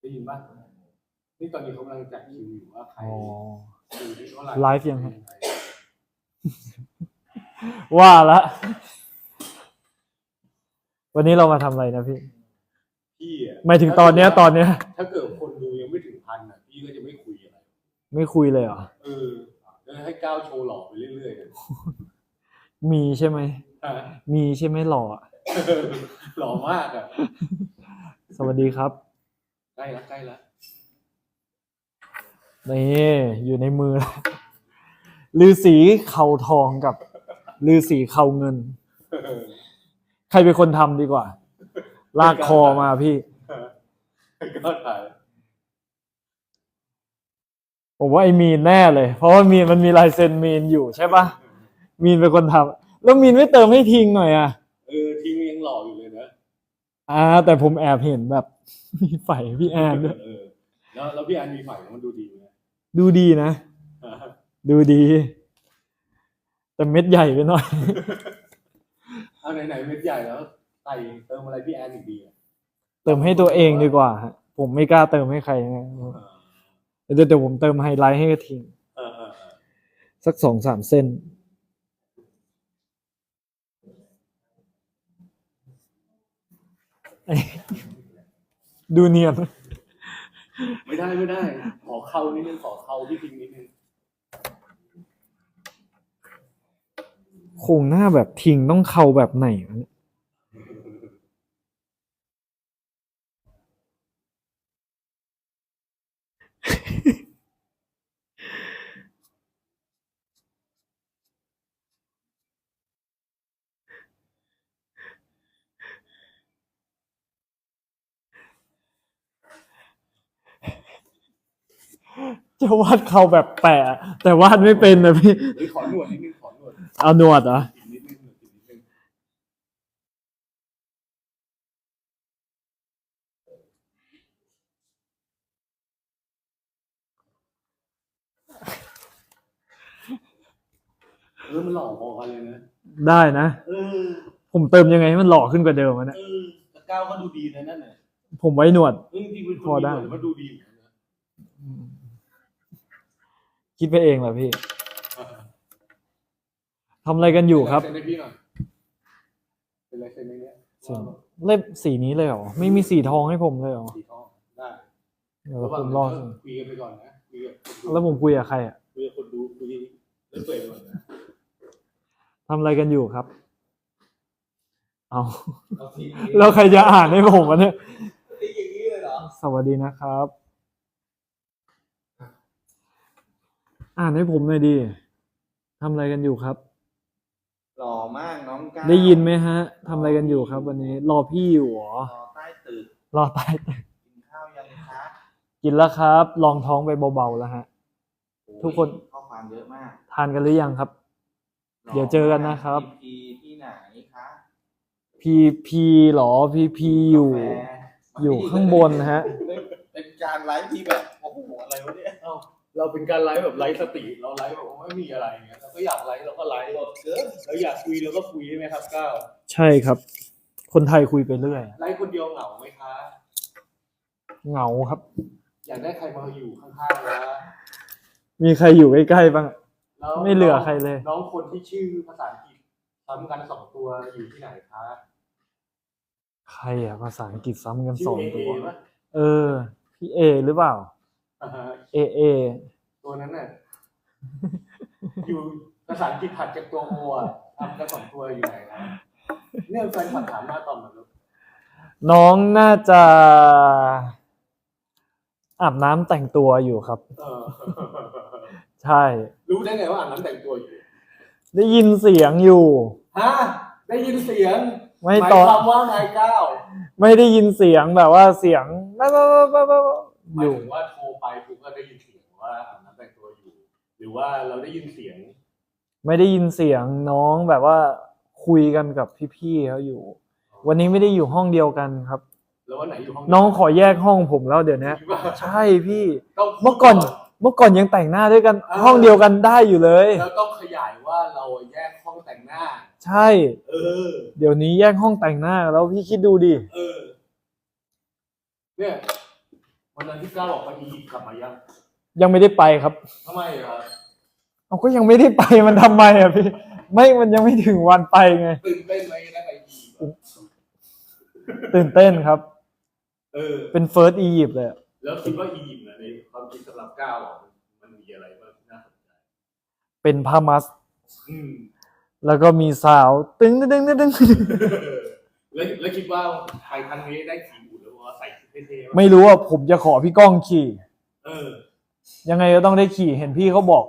ได้ยินป่ะนี่ตอนนี้เขากำลังจัดคิวอยู่ว่าใครอ๋อดูที่เขาไลฟ์ยังครับ ว่าละ วันนี้เรามาทำอะไรนะพี่พี่อะหมายถึงตอนเนี้ยตอนเนี้ย ถ้าเกิดคนดูยังไม่ถึงพันอะพี่ก็จะไม่คุยอะไรไม่คุยเลยเหรอ เออแล้วให้ก้าวโชว์หล่อไปเรื่อยๆอะมีใช่ไหม ฮะมีใช่ไหมหล่ออะหล่อมากอะสวัสดีครับ ใกล้ละใกล้ละนี่อยู่ในมือแล้วลือสีเขาทองกับลือสีเขาเงิน ใครเป็นคนทำดีกว่า ลากคอมาพี่ ก็ถ่ายผมว่าไอ้มีนแน่เลย เพราะว่ามีนมันมีลายเซ็นมีนอยู่ใช่ปะมีนเป็นคนทำแล้วมีนไม่เติมให้ทิ้งหน่อยอะ เออทิ้งยังหล่ออยู่เลยนะอ่าแต่ผมแอบเห็นแบบ มีไฟพี่แอนด้วยเออแล้วแล้วพี่อันมีฝ่ายมันดูดีไหมดูดีนะ ดูดี แต่เม็ดใหญ่ไปหน่อย เอาไหนๆเม็ดใหญ่แล้วใส่เติมอะไรพี่แอนอีกดีอะเติมให้ตัวเองดีกว่าฮะผมไม่กล้าเติมให้ใครนะเดี๋ยวเดี๋ยวผมเติมไฮไลท์ให้กระทิงเออเออเออสักสองสามเส้น ดูเนียน ไม่ได้ไม่ได้ ขอเข้านิดนึงขอเข้าพี่ทิ้งนิดนึงโครงหน้าแบบทิงต้องเข้าแบบไหนวะเนี่ย จะวาดเขาแบบแปะแต่วาดไม่เป็นนะพี่ เฮ้ยขอหนวดนิดนึงขอหนวดเอาหนวดเหรอ อีกนิดนึงหนวดอีกนิดนึงเออมันหล่อพอกันเลยนะได้นะ เออผมเติมยังไงให้มันหล่อขึ้นกว่าเดิมวะเนี่ยเออแต่ก้าวก็ดูดีนะนั่นน่ะผมไว้หนวด เออจริงๆเป็นคนพอได้มีหนวแต่ว่าดูดีเหมือนกันนะ คิดไปเองเหรอพี่ทำอะไรกันอยู่ครับ เซ็นให้พี่หน่อยเป็นไรเซ็นในเนี้ยสีเล็บสีนี้เลยเหรอ ไม่มีสีทองให้ผมเลยเหรอสีทองได้เดี๋ยวผมรอคุยกันไปก่อนนะคุยกับคนดูแล้วผมคุยกับใครอะคุยกับคนดูคุยเรื่องตัวเองก่อนนะทำอะไรกันอยู่ครับ เอาเอาทีแล้วใครจะอ่านให้ผมวะเนี่ยนี่อย่างนี้เลยเหรอ สวัสดีนะครับ อ่านให้ผมหน่อยดิทำอะไรกันอยู่ครับ หล่อมากน้องก้าวได้ยินไหมฮะทำอะไรกันอยู่ครับ วันนี้ รอพี่อยู่เหรอรอใต้ตึกรอใต้ตึกกินข้าวยังคะกินแล้วครับ ลองท้องไปเบาๆแล้วฮะทุกคน ข้อความเยอะมากทานกันหรือยังครับ เดี๋ยวเจอกันนะครับ พีที่ไหนคะพีพีหรอพีพีอยู่ กาแฟอยู่ข้างบนนะฮะ เป็นการไลฟ์ที่แบบโอ้โหอะไรวะเนี่ย เอ้าเราเป็นการไลฟ์แบบไลฟ์สติ เราไลฟ์แบบว่าไม่มีอะไรอย่างเงี้ยเราก็อยากไลฟ์เราก็ไลฟ์สดเกินเราอยากคุยเราก็คุยใช่ไหมครับก้าวใช่ครับ คนไทยคุยไปเรื่อย ไลฟ์คนเดียวเหงาไหมคะเหงาครับ อยากได้ใครมาอยู่ข้างๆนะมีใครอยู่ใกล้ๆบ้าง แล้วไม่เหลือใครเลย น้องคนที่ชื่อภาษาอังกฤษซ้ำกันสองตัวอยู่ที่ไหนคะใครอะภาษาอังกฤษซ้ำกันชื่สอองเอตัวเอปะ เออ พี่เอหรือเปล่าอ่าฮะ เอเอตัวนั้นน่ะอยู่ภาษาอังกฤษถัดจากตัวโออะทำกันสองตัวอยู่ไหนนะเนี่ยแฟนคลับถามหน้าตอนนั้นลูกน้องน่าจะ อาบน้ำแต่งตัวอยู่ครับ เออ ใช่ รู้ได้ไงว่าอ่านน้ำแต่งตัวอยู่ได้ยินเสียงอยู่ ฮะได้ยินเสียงไม่หมายตอนความว่าไงก้าวไม่ได้ยินเสียงแบบว่าเสียงบ้าบ้าบ้าบ้าบ้า หมาอยยู่ ถึงว่าโทรไปปุ๊บก็ได้ยินเสียงว่าอาบน้ำแต่งตัวอยู่ หรือว่าเราได้ยินเสียงไม่ได้ยินเสียงน้องแบบว่าคุยกันกับพี่ๆเขาอยู่ วันนี้ไม่ได้อยู่ห้องเดียวกันครับ แล้ววันไหนอยู่ห้องน้องขอแยกห้องผมแล้วเดี๋ยวนี้จริงป่ะใช่พี่ ต้องพูด เมื่อก่อนเมื่อก่อนยังแต่งหน้าด้วยกันเออห้องเดียวกันได้อยู่เลย แล้วต้องขยายว่าเราแยกห้องแต่งหน้า ใช่ เออ เดี๋ยวนี้แยกห้องแต่งหน้าแล้วพี่คิดดูดิ เออ เนี่ย วันนั้นที่ก้าวบอกไปอียิปต์กลับมายังยังไม่ได้ไปครับทำไมเหรอเอาก็ยังไม่ได้ไปมันทำไมอะพี่ ไม่มันยังไม่ถึงวันไปไง ตื่นเต้นไหมได้ไปอียิปต์อะตื่นเต้นครับ เออ เป็นเฟิร์สอียิปต์เลยอะแล้วคิดว่าอียิปต์น่ะในความคิดสำหรับก้าวอะมันมีอะไรบ้างที่น่าสนใจเป็นพามัส อืม แล้วก็มีสาว ตึงตึงตึงตึงตึงแล้วแล้วคิดว่าไปครั้งนี้ได้ขี่ ไหมไม่รู้ว่าผมจะขอพี่ก้องขี่เออยังไงก็ต้องได้ขี่เห็นพี่เขาบอก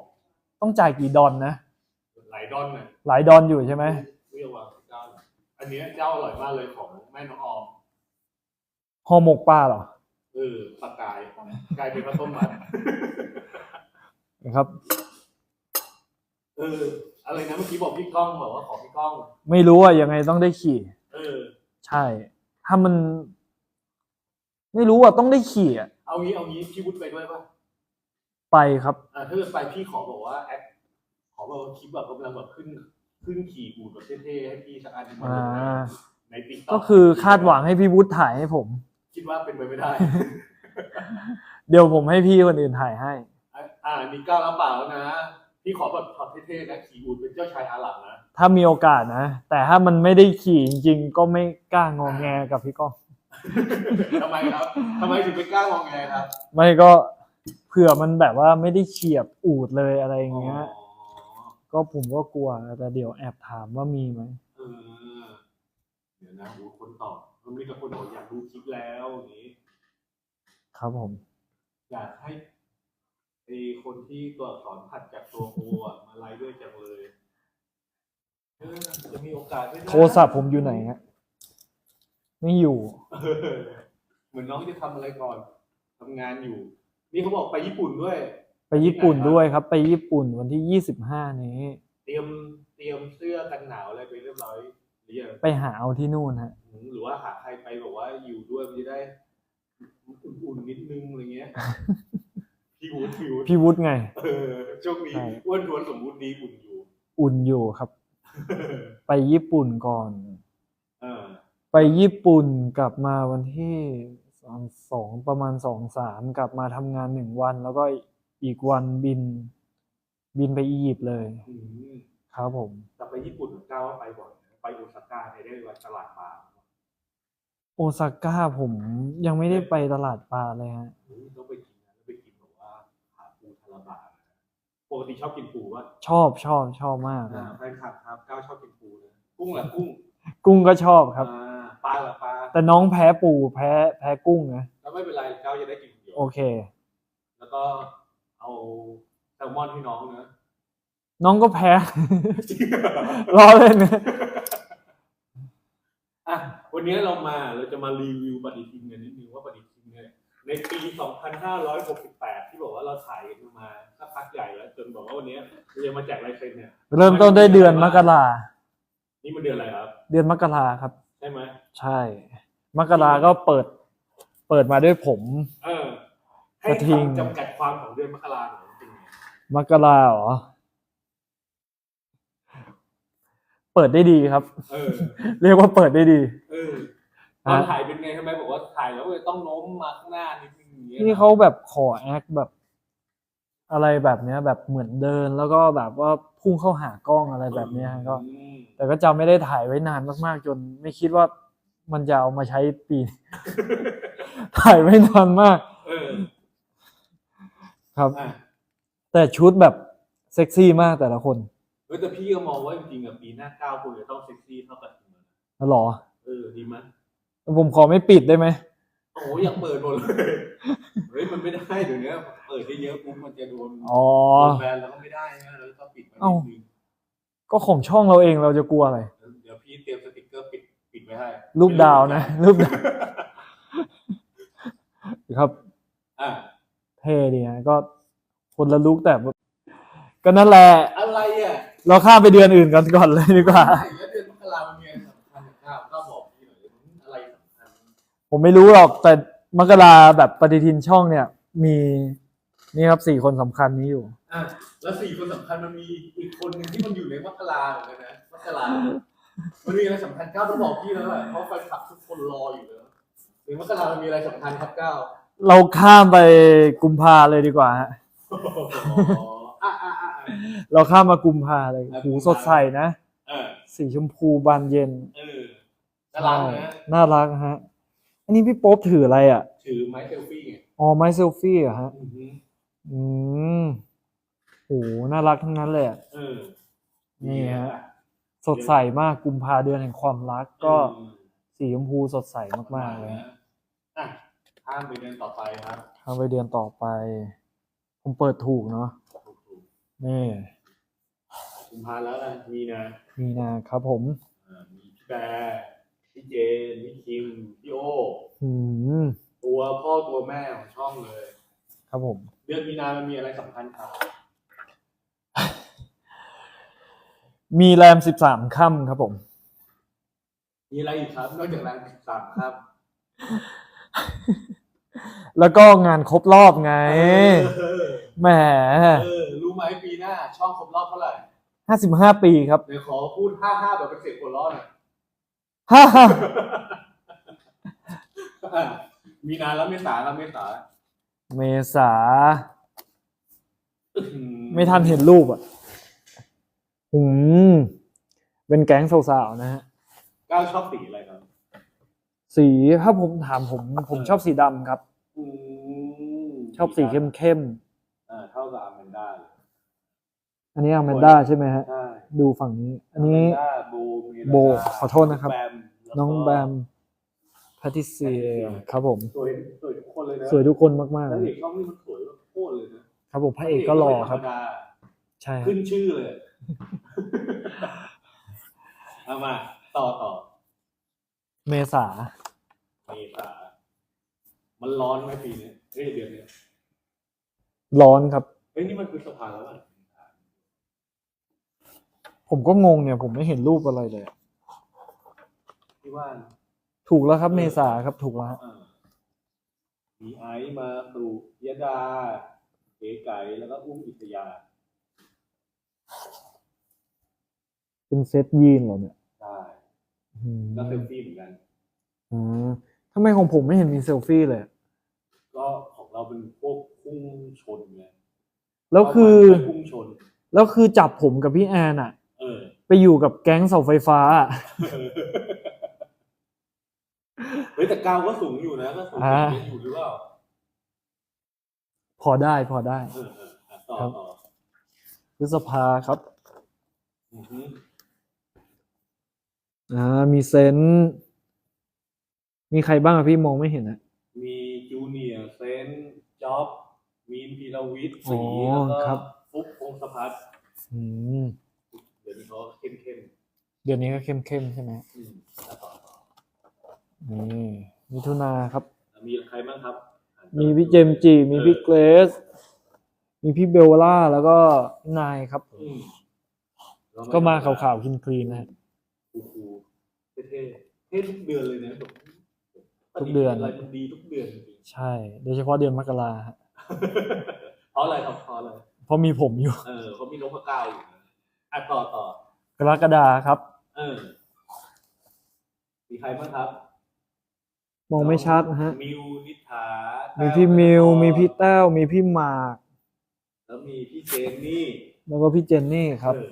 ต้องจ่ายกี่ดอนนะหลายดอนน่ะหลายดอนอยู่ใช่ไหมเรียกว่าเจ้าอันเนี้ยเจ้าอร่อยมากเลยของแม่น้องออมห่อหมกปลาเหรอเออปลากายกลายเป็นข้าวต้มมัดนะครับเอออะไรนะเมื่อกี้บอกพี่ก้องบอกว่าขอพี่ก้อง ไม่รู้ว่ายังไงต้องได้ขี่ เออ ใช่ ถ้ามัน ไม่รู้อะต้องได้ขี่อะเอางี้เอางี้พี่วุฒิไปด้วยป่ะไปครับอ่าถ้าเกิดไปพี่ขอบอกว่าแอปขอแบบว่าคลิปแบบกำลังแบบขึ้นขึ้นขี่อูดแบบเท่ๆให้พี่สักอันหนึ่งมาลงในอ่า ในติ๊กก็คือคาดหวังให้พี่วุฒิถ่ายให้ผม คิดว่าเป็นไปไม่ได้ เดี๋ยวผมให้พี่คนอื่นถ่ายให้ อะอ่าอันนี้ก้าวรับปากแล้วนะ พี่ขอแบบช็อตเท่ๆนะขี่อูดเป็นเจ้าชายอาหรับนะถ้ามีโอกาสนะ แต่ถ้ามันไม่ได้ขี่จริงๆ ก็ไม่กล้างองแงกับพี่ก้อง ทำไมครับทำไมถึงไม่กล้ามองไงครับไม่ก็เผื่อมันแบบว่าไม่ได้เฉียบอูดเลยอะไรอย่างเงี้ยอ๋อก็ผมก็กลัวแต่เดี๋ยวแอบถามว่ามีไหมเออเดี๋ยวนะดูคนตอบมันมีกับคนบอกอยากดูคลิปแล้วอย่างนี้ ครับผม อยากให้ไอคนที่ตัวอักษรผัดจากตัวโออะมาไลฟ์ด้วยจังเลยเออจะมีโอกาสไหมนะ โทรศัพท์ผมอยู่ไหนฮะ ไม่อยู่เออเหมือนน้องจะทำอะไรก่อนทำงานอยู่ นี่เขาบอกไปญี่ปุ่นด้วย ไปญี่ปุ่นด้วยครับ ไปญี่ปุ่นวันที่ยี่สิบห้านี้ เตรียมเตรียมเสื้อกันหนาวอะไรไปเรียบร้อยหรือยังไปหาเอาที่นู่นฮะ หรือว่าหาใครไปบอกว่าอยู่ด้วยมันจะได้อุ่นๆนิดนึงอะไรเงี้ย พี่วูดพี่วูดพี่วุฒิไง เออช่วงนี้ใช่ อ้วนท้วนสมบูรณ์ดีอุ่นอยู่ อุ่นอยู่ครับ ไปญี่ปุ่นก่อน เออ ไปญี่ปุ่นกลับมาวันที่สองสองประมาณสองสามกลับมาทำงานหนึ่งวัน แล้วก็อีกวันบิน บินไปอียิปต์เลย อืมครับผม แต่ไปญี่ปุ่นก้าวว่าไปบ่อยนะไปโอซาก้าไปได้วันตลาดปลาโอซาก้าผมยังไม่ได้ไปตลาดปลาเลยฮะ เฮ้ยต้องไปกินนะต้องไปกินแบบว่าขาปูทาราบะนะปกติชอบกินปูว่าชอบชอบชอบมากอ่านะแฟนคลับครับก้าวชอบกินปูนะกุ้งแหละกุ้ง กุ้งก็ชอบครับ อ่า ปลาละปลาแต่น้องแพ้ปูแพ้แพ้กุ้งนะแล้วไม่เป็นไรก้าวจะได้กินคนเดียวโอเค แล้วก็เอาแซลมอนให้น้องนะน้องก็แพ้รอเล่นนะอะวันนี้เรามาเราจะมารีวิวปฏิทินกันนิดนึงว่าปฏิทินเนี่ยในปี 2568 ที่บอกว่าเราถ่ายกันมาสักพักใหญ่แล้ว จนบอกว่าวันนี้เราจะมาแจกลายเซ็นเนี่ยเริ่มต้นได้วยเดือนมกรานี่มันเดือนอะไรครับ เดือนมกราครับ ใช่ไหมใช่ มกราก็เปิด เปิดมาด้วยผม เออ ให้กระทิง คำจำกัดความของเดือนมกราหน่อยจริงมกราเหรอ เปิดได้ดีครับ ๆเออ เรียกว่าเปิดได้ดี เออตอนถ่ายเป็นไงทำไมบอกว่าถ่ายแล้วเลยต้องโน้มมาข้างหน้านิดนึงอย่างเงี้ยนี่เขาแบบขอแอคแบบ อะไรแบบเนี้ยแบบเหมือนเดินแล้วก็แบบว่าพุ่งเข้าหากล้องอะไรแบบเนี้ยก็อืมแต่ก็จำไม่ได้ถ่ายไว้นานมากๆ จนไม่คิดว่ามันจะเอามาใช้ปีถ่ายไว้นานมากเออครับ อะแต่ชุดแบบเซ็กซี่มากแต่ละคนเออแต่พี่ก็มองว่าจริงๆอะปีหน้าเก้าคุณจะต้องเซ็กซี่เท่ากับทีมนะหรอ เออดีมั้ยผมขอไม่ปิดได้ไหม โอ้ยยังเปิดหมดเลย เฮ้ยมันไม่ได้เดี๋ยวนี้ เปิดได้เยอะปุ๊บมันจะโดนอ๋อ โดนแบนแล้วก็ไม่ได้นะแล้วก็ปิดไว้นิเอ้าดนึงก็ของช่องเราเองเราจะกลัวอะไร เดี๋ยวพี่เตรียมสติกเกอร์ปิดปิดไว้ให้รูปดาวนะ รูปดาวครับอะเท่ดีนะก็คนละลุกแต่แบบก็นั่นแหละ อะไรอะเราข้ามไปเดือนอื่นกันก่อนเลยดีกว่า แล้วเดือนมกราคมมีอะไรสำคัญก้าวก็บอกพี่หน่อยอะไรสำคัญผมไม่รู้หรอกแต่มกราแบบปฏิทินช่องเนี่ย มี นี่ครับสี่คนสำคัญนี้อยู่ อะแล้วสี่คนสำคัญมันมีอีกคนหนึงที่มันอยู่ในมกราเหมือนกันนะมกรามันมีอะไรสำคัญก้าวต้องบอกพี่แล้วแหละเพราะแฟนคลับทุกคนรออยู่แล้วในมกรามันมีอะไรสำคัญครับก้าวเราข้ามไปกุมภาเลยดีกว่าฮะอ๋ออะอะอะอะเราข้ามมากุมภาเลยอะ หูกุมภาสดใสนะเออสีชมพูบานเย็นเออน่ารักนะ น่ารักฮะ อันนี้พี่โป๊ปถืออะไรอะถือไม้เซลฟี่ไงอ๋อไม้เซลฟี่เหรอะฮะอือหือ อืมโหน่ารักทั้งนั้นเลยอะเออนี่ฮะ สดใสมากกุมภาเดือนแห่งความรักก็อืมสีชมพูสดใสมากๆเลยนะอะข้ามไปเดือนต่อไปครับทางไปเดือนต่อไป ผมเปิดถูกเนาะถูกนี่ๆกุมภาแล้วนะมีนะมีนาครับผมอ่ามีพี่แบร์พี่เจนพี่คิมพี่โออืมตัวพ่อตัวแม่ของช่องเลย ครับผม เดือนมีนามันมีอะไรสำคัญครับ มีแรมสิบสามค่ำครับผม มีอะไรอีกครับ นอกจากแรงสิบสามครับแล้วก็งานครบรอบไงเออแหมเออ รู้ไหมปีหน้า ช่องครบรอบเท่าไหร่ห้าสิบห้าปีครับเดี๋ยวขอพูดห้าห้าแบบเป็นเสียงหัวเร้อนหน่อย ฮ่าฮ่าอะมีนาแล้วเมษาแล้วเมษา เมษาอื้อหือไม่ทันเห็นรูปอะอืมเป็นแก๊งสาวๆนะฮะ ก้าวชอบสีอะไรครับสีถ้าผมถามผม ผมชอบสีดำครับ อืมชอบสีเข้มอ่าเท่ากับอแมนด้าเลยๆอันนี้อแมนด้าใช่ไหมฮะ ใช่ดูฝั่งนี้ อันนี้แมด้าโบเมลดาโบขอโทษนะครับแบมล้วก็น้องแบม แพทิเซียครับผม สวยสวยทุกคนเลยนะสวยทุกคนมากๆแล้วเลเด็ยกช่องนี่มันสวยแบบโคตรเลยนะครับผมพระเอกก็หล่อครับธมดาใช่ครับขึ้นชื่อเลย เอามา ต่อต่อเมษาเมษามันร้อนไหมปีนี้เอ้ยเดือนเนี้ยร้อนครับ เฮ้ยนี่มันคือสภาแล้วอะผมก็งงเนี่ย ผมไม่เห็นรูปอะไรเลย ที่ว่านะ ถูกแล้วครับเมษาครับถูกแล้วฮะอ่ามีไอซ์มาตูยดาเก๋ไก่แล้วก็อุ้มอิทยาเป็นเซตยีนเหรอเนี่ยใช่อืมก็เซลฟี่เหมือนกัน อืมทำไมของผมไม่เห็นมีเซลฟี่เลยก็ของเราเป็นพวกพุ่งชนไงแล้วคือ เป้าหมายพุ่งชน แล้วคือจับผมกับพี่แอนอะเออ ไปอยู่กับแก๊งเสาไฟฟ้าอะเฮ้ยแต่ก้าวก็สูงอยู่นะก็สูงอ่าอยู่หรือเปล่าพอได้พอได้เออเอออะต่อครับต่อพฤษภาครับ อือฮึอ่า มีเซนต์มีใครบ้างอะพี่มองไม่เห็นอะ มีจูเนียร์เซนจ็อบมีนพีรวิทย์อ๋สีอแล้วก็ครับฟุกพงศพัฒน์อืม เดี๋ยวนี้เขาเข้มเข้มเดือนนี้ก็เข้มๆใช่ไหม ๆอืมแล้วต่อต่อ นี่มิถุนาครับ มีใครบ้างครับ มีพี่เจมส์จีมีพี่เกรซมีพี่เบลล่าแล้วก็นายครับอืมแล้วก็มาขาวๆคลีนๆนะฮะโอ้โหเท่ๆเท่ทุกเดือนเลยนะแบบทุกเดือนอะไรมันดีทุกเดือนจริงใช่ โดยเฉพาะเดือนมกราฮะๆเพราะอะไรครับเพราะอะไรเพราะมีผมอยู่ เออเขามีนกพะเก้าอยู่นะอะต่อต่อกรกฎาครับ เออมีใครบ้างครับ มองไม่ชัดนะฮะ มิวนิษฐามีมีพี่มิว มีพี่แต้ว มีพี่หมาก แล้วมีพี่เจนนี่แล้วก็พี่เจนนี่ครับ เออ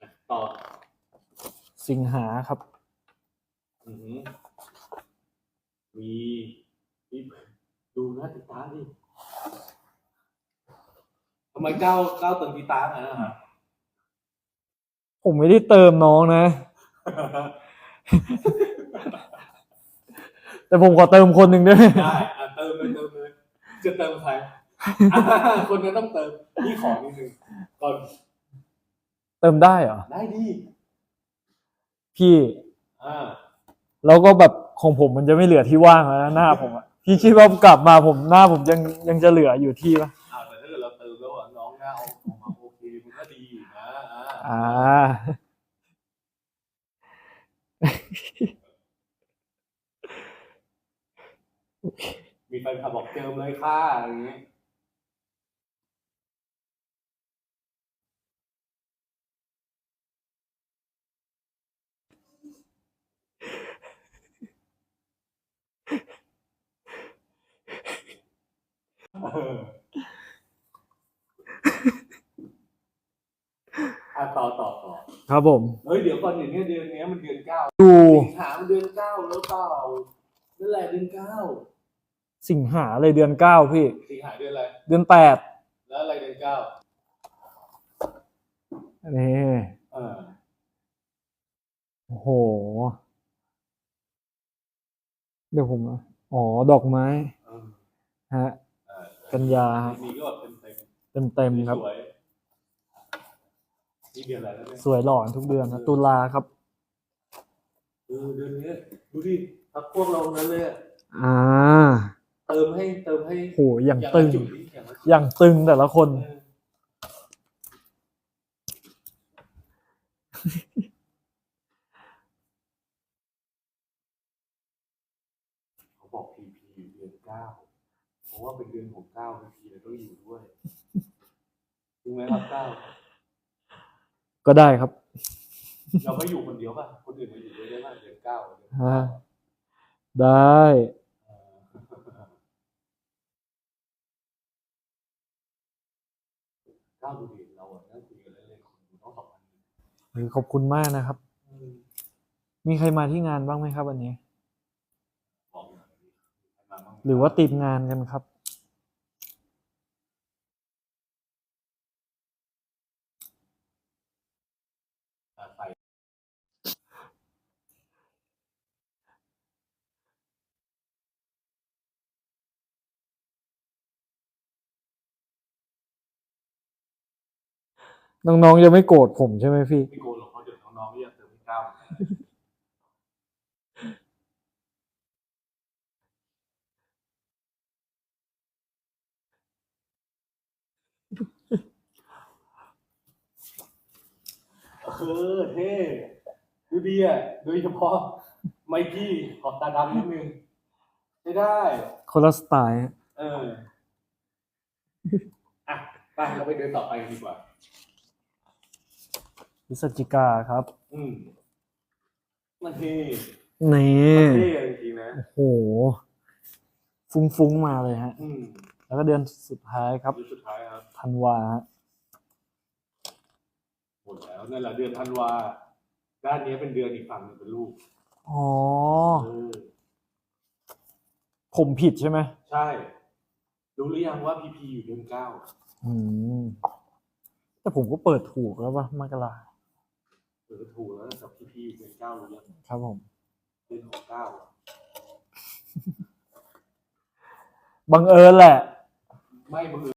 อะต่อสิงหาครับ อือหือมีมีดูนะติดตามดิทำไมก้าวก้าวเติมกีตาร์อะนะครับ ผมไม่ได้เติมน้องนะ แต่ผมขอเติมคนหนึ่งด้วยได้อะเติมเลยเติมเลยจะเติมใครอะคนนั้นต้องเติมพี่ขอนิดนึงก่อนเติมได้เหรอ ได้ดิพี่อ่าแล้วก็แบบของผมมันจะไม่เหลือที่ว่างแล้วนะหน้าผมอะพี่คิดว่ากลับมาผมหน้าผมยังยังจะเหลืออยู่ที่ปะอ่าแต่ถ้าเกิดเราเติมแล้วอะน้องหน้าเอาออกมาโอเคมันก็ดีอยู่นะอ่า อ่า มีแฟนคลับบอกเติมเลยค่ะอะไรอย่างเงี้ยเอออะต่อต่อต่อครับผมเฮ้ยเดี๋ยวก่อนอย่างเนี้ยเดือนเนี้ยมันเดือนเก้าดูสิงหามันเดือนเก้าแล้วเปล่านั่นแหละเดือนเก้า สิงหาเลยเดือนเก้าพี่ สิงหาเดือนอะไรเดือนแปดแล้วอะไรเดือนเก้านี่เออโอ้โห เดี๋ยวผมนะอ๋อ ดอกไม้ เออฮะ เออกันยาฮะมีก็แบบเต็มเต็มเต็มเต็มๆครับ สวยนี่เดือนอะไรแล้วเนี่ยสวยหล่อทุกเดือนนะตุลาครับ เออเดือนเนี้ยดูดิพักพวกเรานั้นเลยอะอ่าเติมให้เติมให้โหอย่างละตึงจุดนี่อย่างละจุดอย่างตึงแต่ละคนเออเขาบอกพีพีเดือนเก้าเพราะว่าเป็นเดือนของเก้าพีพีเลยต้องอยู่ด้วยจริงไหมครับเก้าก็ได้ครับ เราไม่อยู่คนเดียวป่ะ คนอื่นมาอยู่ด้วยได้ป่ะเดือนเก้าเดือนอ่าเก้าได้ เออเก้าดูดิเราอะนั่งคุยกันเล่นๆคนดูต้องสองพัน เฮ้ย ขอบคุณมากนะครับ มีใครมาที่งานบ้างไหมครับวันนี้บอกหน่อยดิมาบ้งไมหรือว่าติดงานกันครับ น้องๆยังไม่โกรธผมใช่ไหมพี่ ไม่โกนหรอกเพราะเดี๋ยวน้องๆเรียกเติมให้เก้าเออเท่ดูดีอะโดยเฉพาะไมกี้ขอบตาดำนิดนึงใช้ได้ คนละสไตล์ฮะเออ อะ ไป เราไปเดินต่อไปกันดีกว่า พฤศจิกาครับอืมมันเท่นี่มันเท่จริงๆนะโอ้โห ฟุ้งๆมาเลยฮะ อืมแล้วก็เดือนสุดท้ายครับเดือนสุดท้ายครับธันวาฮะหมดแล้วนั่นแหละเดือนธันวาด้านนี้เป็นเดือนอีกฝั่งหนึ่งเป็นลูกอ๋อ เออผมผิดใช่ไหมใช่ รู้หรือยังว่าพีพีอยู่เดือนเก้าอืมแต่ผมก็เปิดถูกแล้วป่ะมกรา เออถูกแล้วแต่พีพีอยู่เดือนเก้ารู้ยังครับผมเดือนของเก้าบังเอิญแหละ ไม่บังเอิญ